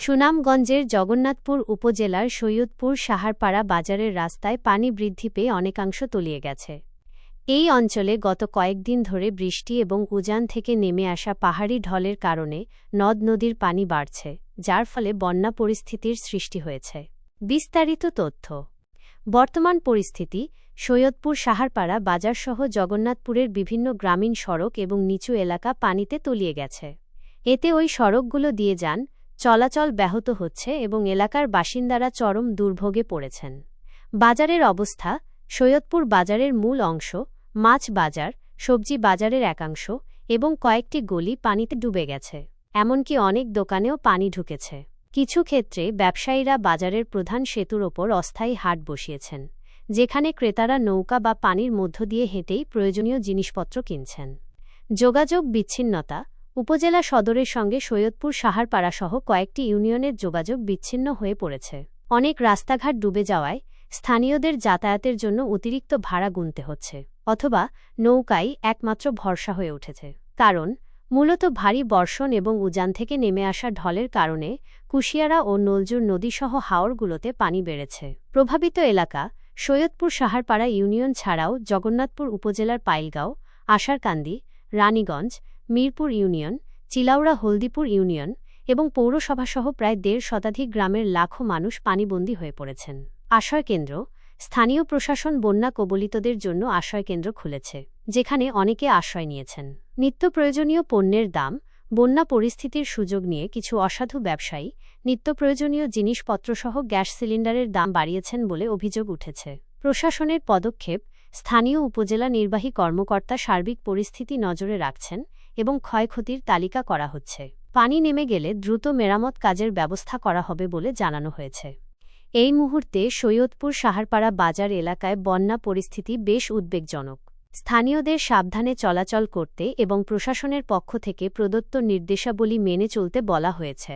সুনামগঞ্জের জগন্নাথপুর উপজেলার সৈয়দপুর সাহারপাড়া বাজারের রাস্তায় পানি বৃদ্ধি পেয়ে অনেকাংশ তলিয়ে গেছে। এই অঞ্চলে গত কয়েকদিন ধরে বৃষ্টি এবং উজান থেকে নেমে আসা পাহাড়ি ঢলের কারণে নদ নদীর পানি বাড়ছে, যার ফলে বন্যা পরিস্থিতির সৃষ্টি হয়েছে। বিস্তারিত তথ্য। বর্তমান পরিস্থিতি সৈয়দপুর সাহারপাড়া বাজারসহ জগন্নাথপুরের বিভিন্ন গ্রামীণ সড়ক এবং নিচু এলাকা পানিতে তলিয়ে গেছে। এতে ওই সড়কগুলো দিয়ে যান, চলাচল ব্যাহত হচ্ছে এবং এলাকার বাসিন্দারা চরম দুর্ভোগে পড়েছেন। বাজারের অবস্থা, সৈয়দপুর বাজারের মূল অংশ, মাছ বাজার, সবজি বাজারের একাংশ এবং কয়েকটি গলি পানিতে ডুবে গেছে। এমনকি অনেক দোকানেও পানি ঢুকেছে। কিছু ক্ষেত্রে ব্যবসায়ীরা বাজারের প্রধান সেতুর ওপর অস্থায়ী হাট বসিয়েছেন। যেখানে ক্রেতারা নৌকা বা পানির মধ্য দিয়ে হেঁটেই প্রয়োজনীয় জিনিসপত্র কিনছেন। যোগাযোগ বিচ্ছিন্নতা। উপজেলা সদরের সঙ্গে সৈয়দপুর সাহারপাড়াসহ কয়েকটি ইউনিয়নের যোগাযোগ বিচ্ছিন্ন হয়ে পড়েছে। অনেক রাস্তাঘাট ডুবে যাওয়ায় স্থানীয়দের যাতায়াতের জন্য অতিরিক্ত ভাড়া গুনতে হচ্ছে, অথবা নৌকাই একমাত্র ভরসা হয়ে উঠেছে। কারণ, মূলত ভারী বর্ষণ এবং উজান থেকে নেমে আসা ঢলের কারণে কুশিয়ারা ও নলজুর নদীসহ হাওরগুলোতে পানি বেড়েছে। প্রভাবিত এলাকা সৈয়দপুর সাহারপাড়া ইউনিয়ন ছাড়াও জগন্নাথপুর উপজেলার পাইলগাঁও, আশারকান্দি, রানীগঞ্জ, মিরপুর ইউনিয়ন, চিলাউড়া হলদিপুর ইউনিয়ন এবং পৌরসভাসহ প্রায় দেড় শতাধিক গ্রামের লাখো মানুষ পানিবন্দী হয়ে পড়েছেন। আশ্রয়কেন্দ্র স্থানীয় প্রশাসন বন্যা কবলিতদের জন্য আশ্রয়কেন্দ্র খুলেছে, যেখানে অনেকে আশ্রয় নিয়েছেন। নিত্য প্রয়োজনীয় পণ্যের দাম বন্যা পরিস্থিতির সুযোগ নিয়ে কিছু অসাধু ব্যবসায়ী নিত্য প্রয়োজনীয় জিনিসপত্রসহ গ্যাস সিলিন্ডারের দাম বাড়িয়েছেন বলে অভিযোগ উঠেছে। প্রশাসনের পদক্ষেপ, স্থানীয় উপজেলা নির্বাহী কর্মকর্তা সার্বিক পরিস্থিতি নজরে রাখছেন এবং ক্ষয়ক্ষতির তালিকা করা হচ্ছে। পানি নেমে গেলে দ্রুত মেরামত কাজের ব্যবস্থা করা হবে বলে জানানো হয়েছে। এই মুহূর্তে সৈয়দপুর সাহারপাড়া বাজার এলাকায় বন্যা পরিস্থিতি বেশ উদ্বেগজনক। স্থানীয়দের সাবধানে চলাচল করতে এবং প্রশাসনের পক্ষ থেকে প্রদত্ত নির্দেশাবলী মেনে চলতে বলা হয়েছে।